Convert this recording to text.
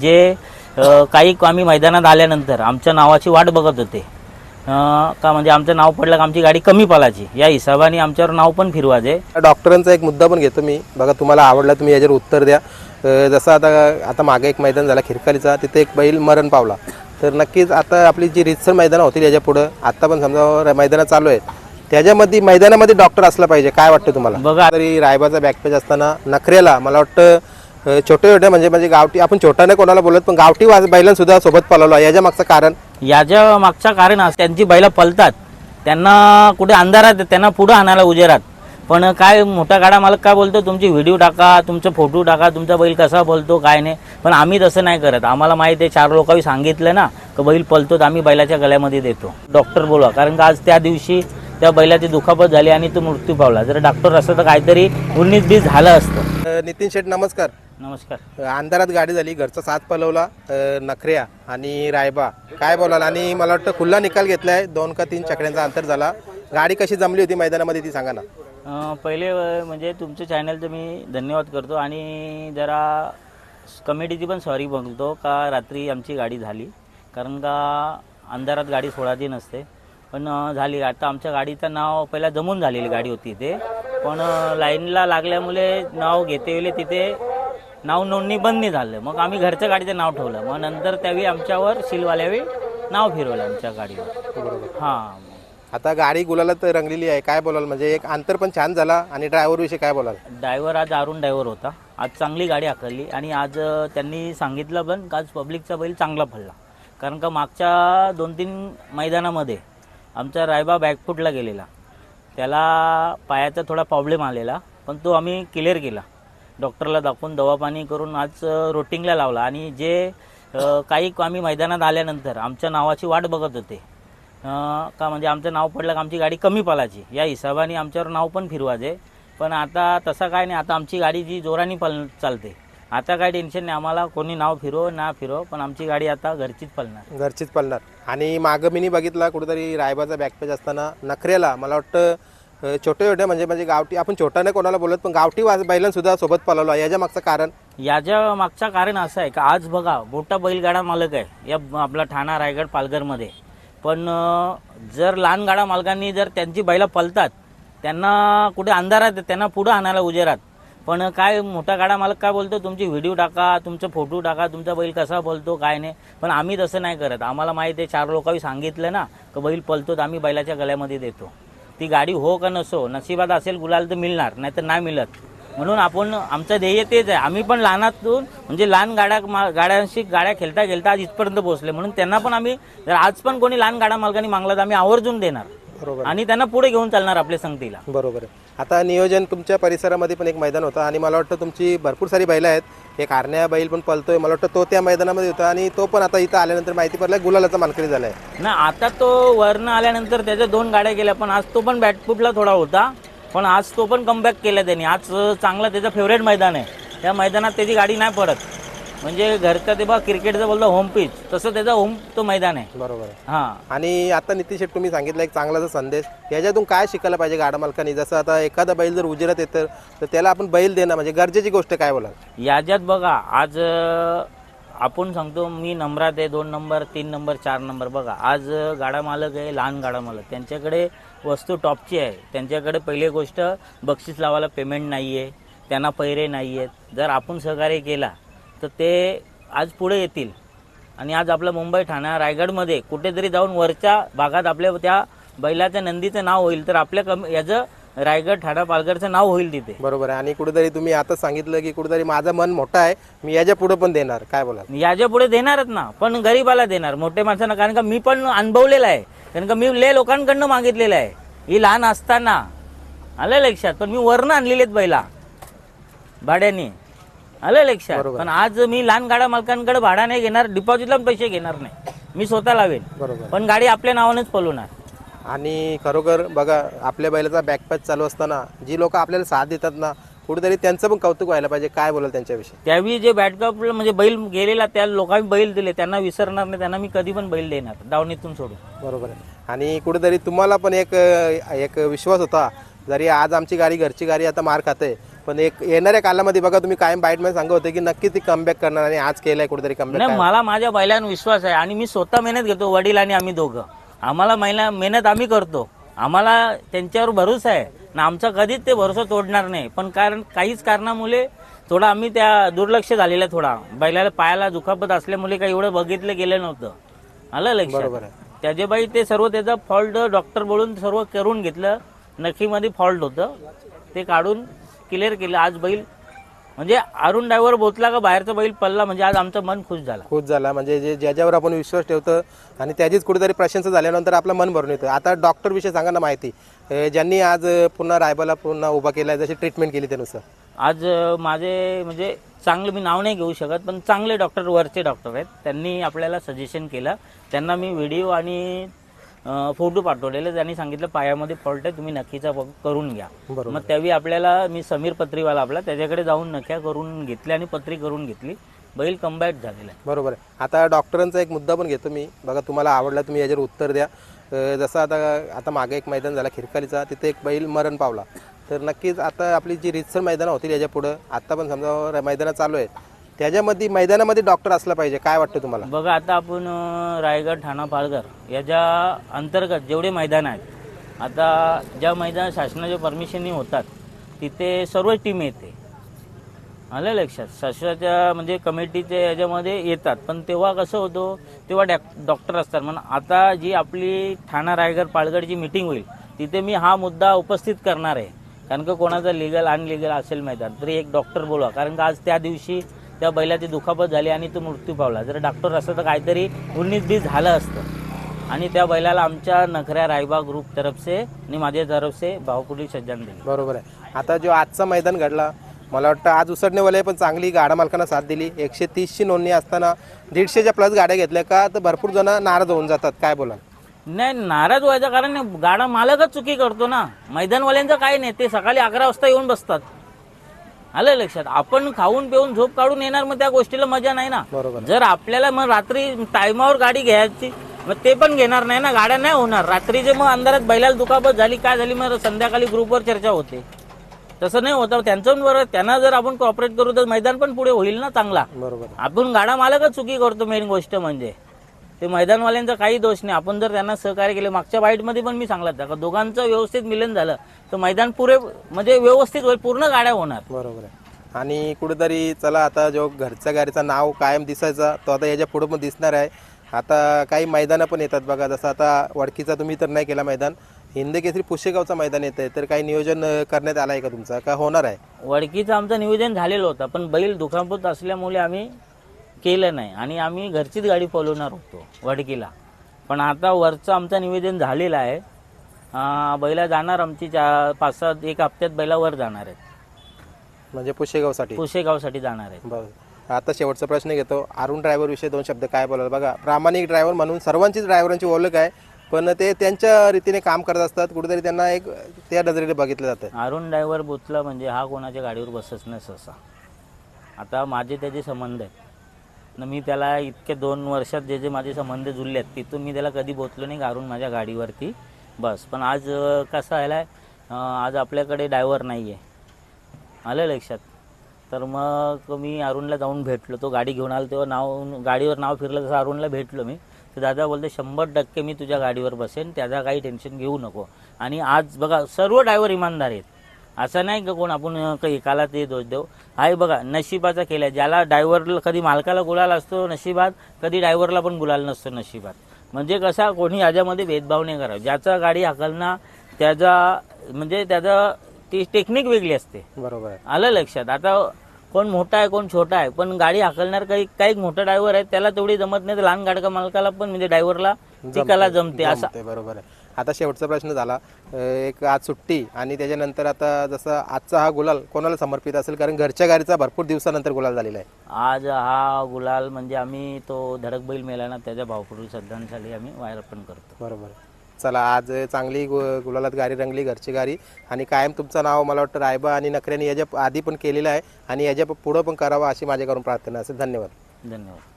जे काही आम्ही मैदानात आल्यानंतर आमच्या नावाची वाट बघत होते. का म्हणजे आमचं नाव पडलं का आमची गाडी कमी पालाची. या हिशोबाने आमच्यावर नाव पण फिरवायचे. डॉक्टरांचा एक मुद्दा पण घेतो मी. बघा तुम्हाला आवडला तुम्ही याच्यावर उत्तर द्या. जसं आता आता मागे एक मैदान झाला खिरकालीचा. तिथे एक बैल मरण पावला. तर नक्कीच आता आपली जी रितसर मैदानं होतील याच्या पुढं आता पण समजा मैदानं चालू आहेत त्याच्यामध्ये मैदानामध्ये डॉक्टर असला पाहिजे. काय वाटतं तुम्हाला? बघा. तरी रायबाचा बॅकपेज असताना नखऱ्याला मला वाटतं छोटे छोटे म्हणजे म्हणजे गावठी आपण छोटा नाही कोणाला बोलत पण गावठी बैलांसुद्धा सोबत पळवलं. याच्या मागचं कारण? याच्या मागचं कारण असं त्यांची बैलं पलतात त्यांना कुठे अंधारात त्यांना पुढं आणायला उजेरात पण काय मोठा गाडा मालक काय बोलतो तुमची व्हिडिओ टाका तुमचे फोटो टाका तुमचा बैल कसा बोलतो काय नाही. पण आम्ही तसं नाही करत. आम्हाला माहिती आहे चार लोकांनी सांगितलं ना की बैल पलतो तर आम्ही बैलाच्या गळ्यामध्ये देतो. डॉक्टर बोलवा. कारण का आज त्या दिवशी त्या बैलाची दुखापत झाली आणि तो मृत्यू पावला. जर डॉक्टर असतं तर काहीतरी उन्नीस बीस झालं असतं. नितीन शेठ नमस्कार. नमस्कार. अंधारात गाडी झाली घरचा साथ पलवला नखऱ्या आणि रायबा. काय बोलाल? आणि मला वाटतं खुल्ला निकाल घेतलाय दोन का तीन चकड्यांचा अंतर झाला. गाडी कशी जमली होती मैदानामध्ये ती सांगा ना. अं, पहिले अं, म्हणजे तुमचं चॅनलचं मी धन्यवाद करतो. आणि जरा कमिटीची पण सॉरी बोलतो का रात्री आमची गाडी झाली. कारण का अंधारात गाडी सोडायची नसते पण अं, झाली. आता आमच्या गाडीचं नाव पहिला जमून झालेली गाडी होती इथे. पण अं, लाईनला लागल्यामुळे नाव घेते वेळी तिथे नाव नोंदणी बंद नाही झालं. मग आम्ही घरच्या गाडीचं नाव ठेवलं. मग नंतर त्यावेळी आमच्यावर शिलवाल्यावेळी नाव फिरवलं आमच्या गाडीवर. बरोबर. हां. आता गाडी गुलाला तर रंगलेली आहे. काय बोलाल? म्हणजे एक अंतर पण छान झाला. आणि ड्रायव्हर विषयी काय बोलाल? ड्रायव्हर आज अरुण ड्रायव्हर होता. आज चांगली गाडी हाकलली आणि आज अ, त्यांनी सांगितलं पण का आज पब्लिकचा बैल चांगला पडला. कारण का मागच्या दोन तीन मैदानामध्ये आमचा रायबा बॅकफुटला गेलेला. त्याला पायाचा थोडा प्रॉब्लेम आलेला. पण तो आम्ही क्लिअर केला. डॉक्टरला दाखवून दवापाणी करून आज रोटिंगला लावला. आणि जे काही आम्ही मैदानात आल्यानंतर आमच्या नावाची वाट बघत होते. का म्हणजे आमचं नाव पडलं का आमची गाडी कमी पालाची. या हिशोबाने आमच्यावर नाव पण फिरवायचे. पण आता तसं काय नाही. आता आमची गाडी जी जोराने पल चालते. आता काय टेन्शन नाही. आम्हाला कोणी नाव फिरो ना फिरो पण आमची गाडी आता घरचीच पळणार घरचीच पळणार आणि मागं मी बघितला कुठेतरी रायबाचा बॅकपेज असताना नखरेला मला वाटतं छोटे छोटे म्हणजे म्हणजे गावठी आपण छोटा नाही कोणाला बोलत पण गावठी बैलांसुद्धा सोबत पळवलं याच्या मागचं कारण? याच्या मागचं कारण असं आहे का आज बघा मोठा बैलगाडा मालक आहे. या आपला ठाणा रायगड पालघरमध्ये. पण जर लहान गाडा मालकांनी जर त्यांची बैला पलतात त्यांना कुठे अंधारात त्यांना पुढं आणायला उजेरात पण काय मोठा गाडा मालक काय बोलतो तुमची व्हिडिओ टाका तुमचा फोटो टाका तुमचा बैल कसा बोलतो काय नाही. पण आम्ही तसं नाही करत. आम्हाला माहिती आहे चार लोकांनी सांगितलं ना की बैल पलतो तर आम्ही बैलाच्या गळ्यामध्ये देतो. ती गाडी हो का नसो नशिबात असेल गुलाल तर मिळणार नाही तर नाही मिळत. म्हणून आपण आमचं ध्येय तेच आहे. आम्ही पण लहानातून म्हणजे लहान गाड्या मा- गाड्यांशी गाड्या खेळता खेळता आज इथपर्यंत पोहोचले. म्हणून त्यांना पण आम्ही जर आज पण कोणी लहान गाड्या मालकांनी मागला तर आम्ही आवर्जून देणार. बरोबर. आणि त्यांना पुढे घेऊन चालणार आपल्या संगतीला. बरोबर आहे. आता नियोजन तुमच्या परिसरामध्ये पण एक मैदान होतं आणि मला वाटतं तुमची भरपूर सारी बैलं आहेत. एक आरण्या बैल पण पळतोय. मला वाटतं तो त्या मैदानामध्ये होता आणि तो पण आता इथं आल्यानंतर माहिती पडलं गुलालाचा मानकरी झालाय. ना आता तो वरनं आल्यानंतर त्याच्या दोन गाड्या गेल्या पण आज तो पण बॅटफुटला थोडा होता. पण आज तो पण कमबॅक केला त्यांनी. आज चांगला त्याचं फेवरेट मैदान आहे. त्या मैदानात त्याची गाडी नाही पडत. म्हणजे घरचं ते बघा क्रिकेटचं बोलतो होम पिच तसं त्याचा होम तो मैदान आहे. बरोबर. आहे हां. आणि आता नितीश शेट्टी तुम्ही सांगितलं एक चांगलाचा संदेश याच्यातून काय शिकायला पाहिजे गाडा मालकांनी? जसं आता एखादा बैल जर उजिरात येतं तर त्याला आपण बैल देणं म्हणजे गरजेची गोष्ट काय बोलाल? याच्यात बघा आज अं, आपण सांगतो मी नंबरात आहे दोन नंबर तीन नंबर चार नंबर. बघा आज अं, गाडा मालक आहे लहान गाडा मालक. त्यांच्याकडे वस्तू टॉपची आहे. त्यांच्याकडे पहिली गोष्ट बक्षीस लावायला पेमेंट नाही आहे त्यांना पैरे नाही आहेत जर आपण सहकार्य केला तर ते आज पुढे येतील. आणि आज आपलं मुंबई ठाणा रायगडमध्ये कुठेतरी जाऊन वरच्या भागात आपल्या त्या बैलाच्या नंदीचं नाव होईल तर आपल्या कम याचं रायगड ठाणा पालघरचं नाव होईल तिथे. बरोबर आहे. आणि कुठेतरी तुम्ही आता सांगितलं की कुठेतरी माझं मन मोठं आहे मी याच्यापुढे पण देणार. काय बोलाल? याच्यापुढे देणारच ना पण गरीबाला देणार मोठ्या माणसांना कारण का मी पण अनुभवलेला आहे. कारण का मी लय लोकांकडनं मागितलेलं आहे. ही लहान असताना आलं लक्षात पण मी वरनं आणलेले आहेत बैला. भाड्याने. आलं लक्षात. बरोबर. पण आज मी लहान गाड्या मालकांकडे भाडा नाही घेणार डिपॉझिटला पण पैसे घेणार नाही. मी स्वतः लावेन. बरोबर. पण गाडी आपल्या नावानेच पळवणार. आणि खरोखर बघा आपल्या बैलाचा बॅकपॅच चालू असताना जी लोक आपल्याला साथ देतात ना कुठेतरी त्यांचं पण कौतुक व्हायला पाहिजे. काय बोलाल त्यांच्याविषयी? त्यावेळी जे बॅटकपला म्हणजे बैल गेलेला त्या लोकांनी बैल दिले. त्यांना विसरणार नाही त्यांना मी कधी पण बैल देणार. दावणीतून सोडून. बरोबर आहे. आणि कुठेतरी तुम्हाला पण एक एक विश्वास होता जरी आज आमची गाडी घरची गाडी आता मार खाते पण एक येणाऱ्या कालामध्ये बघा तुम्ही कायम बाईटमध्ये सांगत होते की नक्की ती कमबॅक करणार आणि आज केलंय कुठेतरी कमबॅक नाही मला माझ्या बैलांवर विश्वास आहे आणि मी स्वतः मेहनत घेतो वडील आणि आम्ही दोघं. आम्हाला महिला मेहनत आम्ही करतो. आम्हाला त्यांच्यावर भरोसा आहे. ना आमचा कधीच ते भरोसा तोडणार नाही. पण कारण काहीच कारणामुळे थोडा आम्ही त्या दुर्लक्ष झालेलं थोडा. बैलाला पायाला दुखापत असल्यामुळे काही एवढं बघितलं गेलं नव्हतं. आलं लक्षात? आहे. त्याचे बाई ते सर्व त्याचा फॉल्ट डॉक्टर बोलून सर्व करून घेतलं. नखीमध्ये फॉल्ट होतं. ते काढून क्लिअर केलं. आज बैल म्हणजे अरुण ड्रायव्हर बोतला का बाहेरचा बैल पडला म्हणजे आज आमचं मन खुश झालं. खुश झाला. म्हणजे जे ज्याच्यावर आपण विश्वास ठेवतो आणि त्याचीच कुठेतरी प्रशंसा झाल्यानंतर आपलं मन भरून येतं. आता डॉक्टर विषयी सांगा ना माहिती ज्यांनी आज पुन्हा रायबाला पुन्हा उभा केला जशी ट्रीटमेंट केली त्यानुसार आज माझे म्हणजे चांगलं मी नाव नाही घेऊ शकत पण चांगले डॉक्टर वरचे डॉक्टर आहेत. त्यांनी आपल्याला सजेशन केलं. त्यांना मी व्हिडिओ आणि फोटो पाठवलेले त्यांनी सांगितलं पायामध्ये फॉल्ट आहे तुम्ही नक्कीचा करून घ्या. बरोबर. मग त्यावेळी आपल्याला मी समीर पत्रीवाला आपला त्याच्याकडे जाऊन नख्या करून घेतल्या आणि पत्री करून घेतली. बैल कम्बॅट झालेला आहे. बरोबर आहे. आता डॉक्टरांचा एक मुद्दा पण घेतो मी. बघा तुम्हाला आवडला तुम्ही याच्यावर उत्तर द्या. जसं आता आता मागे एक मैदान झाला खिरकालीचा. तिथे एक बैल मरण पावला. तर नक्कीच आता आपली जी रितसर मैदानं होतील याच्या पुढं आता पण समजा मैदानं चालू आहेत. त्याच्यामध्ये मैदानामध्ये डॉक्टर असला पाहिजे. काय वाटतं तुम्हाला? बघा आता आपण रायगड ठाणा पालघर याच्या अंतर्गत जेवढे मैदान आहेत आता ज्या मैदान शासनाच्या परमिशननी होतात तिथे सर्व टीम येते. आलं लक्षात? शासनाच्या म्हणजे कमिटीचे याच्यामध्ये येतात. पण तेव्हा कसं होतो तेव्हा डॅक डॉक्टर असतात. म्हणून आता जी आपली ठाणा रायगड पालघरची मिटिंग होईल तिथे मी हा मुद्दा उपस्थित करणार आहे. कारण का कोणाचा लिगल अनलिगल असेल मैदान तरी एक डॉक्टर बोलवा. कारण का आज त्या दिवशी त्या बैलाची दुखापत झाली आणि तो मृत्यू पावला. जर डॉक्टर असतं तर काहीतरी उन्नीस बीस झालं असतं. आणि त्या बैलाला आमच्या नखऱ्या रायबा ग्रुप तरफ से आणि माझ्या तरफ से भावपुरी सज्जन दिली बरोबर आहे. आता जो आजचा मैदान घडला मला वाटतं आज उसडणेवाले पण चांगली गाडा मालकांना साथ दिली. एकशे तीसची नोंदणी असताना दीडशेच्या प्लस गाड्या घेतल्या का तर भरपूर जण नाराज होऊन जातात. काय बोला नाही नाराज व्हायचं कारण गाडा मालकच चुकी करतो ना. मैदानवाल्यांचं काय नाही. ते सकाळी अकरा वाजता येऊन बसतात. आलं लक्षात. आपण खाऊन पिऊन झोप काढून येणार मग त्या गोष्टीला मजा नाही ना. बरोबर जर आपल्याला मग रात्री टायमावर गाडी घ्यायची मग ते पण घेणार नाही ना. गाड्या नाही होणार. रात्रीचे मग अंधारात बैलाला दुखापत झाली काय झाली मग संध्याकाळी ग्रुपवर चर्चा होते. तसं नाही होतं. त्यांचं पण बरोबर त्यांना जर आपण कॉपरेट करू तर मैदान पण पुढे होईल ना चांगला. बरोबर आपण गाडा मालकच चुकी करतो मेन गोष्ट म्हणजे. ते मैदानवाल्यांचा काही दोष नाही. आपण जर त्यांना सहकार्य केले मागच्या बाईटमध्ये पण मी सांगला होता का दोघांचं व्यवस्थित मिलन झालं तर मैदान पुरे म्हणजे व्यवस्थित होईल पूर्ण गाड्या होणार. बरोबर आहे. आणि कुठेतरी चला आता जो घरच्या गाडीचं नाव कायम दिसायचा तो आता याच्यापुढे पण दिसणार आहे. आता काही मैदानं पण येतात बघा जसं आता वडकीचा तुम्ही तर नाही केला मैदान हिंद केसरी पुशेगावचं मैदान येत आहे तर काही नियोजन करण्यात आलं आहे का तुमचं? का होणार आहे? वडकीचं आमचं नियोजन झालेलं होतं पण बैल दुखापत असल्यामुळे आम्ही केलं नाही. आणि आम्ही घरचीच गाडी पळवणार होतो वडकीला. पण आता वरचं आमचं निवेदन झालेलं आहे. बैला जाणार आमची चा पाच सात एक हप्त्यात बैला वर जाणार आहेत. म्हणजे पुशेगावसाठी? पुशेगावसाठी जाणार आहेत. बरं. आता शेवटचा प्रश्न घेतो. अरुण ड्रायव्हर विषयी दोन शब्द काय बोलाल? बघा प्रामाणिक ड्रायव्हर म्हणून सर्वांचीच ड्रायव्हरांची ओळख आहे पण ते त्यांच्या रीतीने काम करत असतात. कुठेतरी त्यांना एक त्या नजरेने बघितलं जातं. अरुण ड्रायव्हर बोचला म्हणजे हा कोणाच्या गाडीवर बसच नाही सहसा. आता माझे त्याचे संबंध आहेत. न मी त्याला इतके दोन वर्षात जे जे माझे संबंध जुळले आहेत तिथून मी त्याला कधी बोचलो नाही गारून अरुण माझ्या गाडीवरती. बस. पण आज कसं आहे आज आपल्याकडे डायव्हर नाही आहे आलं लक्षात? तर मग मी अरुणला जाऊन भेटलो. तो गाडी घेऊन आला तेव्हा नाव गाडीवर नाव फिरलं तसं अरुणला भेटलो मी. तर दादा बोलते शंभर टक्के मी तुझ्या गाडीवर बसेन त्याचा काही टेन्शन घेऊ नको. आणि आज बघा सर्व ड्रायव्हर इमानदार आहेत. असं नाही का कोण आपण काही एकाला ते दोष देऊ? हाय बघा नशिबाचा केला ज्याला ड्रायव्हरला कधी मालकाला गुलाल असतो नशिबात कधी ड्रायव्हरला पण गुलाल नसतो नशिबात. म्हणजे कसा कोणी याच्यामध्ये भेदभाव नाही करावा. ज्याचा गाडी हाकलना त्याचा म्हणजे त्याचा ती टेक्निक वेगळी असते. बरोबर आहे. आलं लक्षात? आता कोण मोठा आहे कोण छोटा आहे पण गाडी हाकलणार काही काही मोठा ड्रायव्हर आहे त्याला तेवढी जमत नाही तर लहान गाडका मालकाला पण म्हणजे ड्रायव्हरला ती कला जमते असं. बरोबर आहे. आता शेवटचा प्रश्न झाला. एक आज सुट्टी आणि त्याच्यानंतर आता जसं आजचा हा गुलाल कोणाला समर्पित असेल? कारण घरच्या गाडीचा भरपूर दिवसानंतर गुलाल झालेला आहे. आज हा गुलाल म्हणजे आम्ही तो धडक बैल मेला ना त्याच्या भावपूर्वी श्रद्धांसाठी आम्ही वायर अर्पण करतो. बरोबर. चला आज चांगली गु- गुलालात गाडी रंगली घरची गाडी. आणि कायम तुमचं नाव मला वाटतं रायबा आणि नखऱ्याने याच्या आधी पण केलेलं आहे. आणि याच्या पुढं पण करावं अशी माझ्याकडून प्रार्थना असेल. धन्यवाद. धन्यवाद.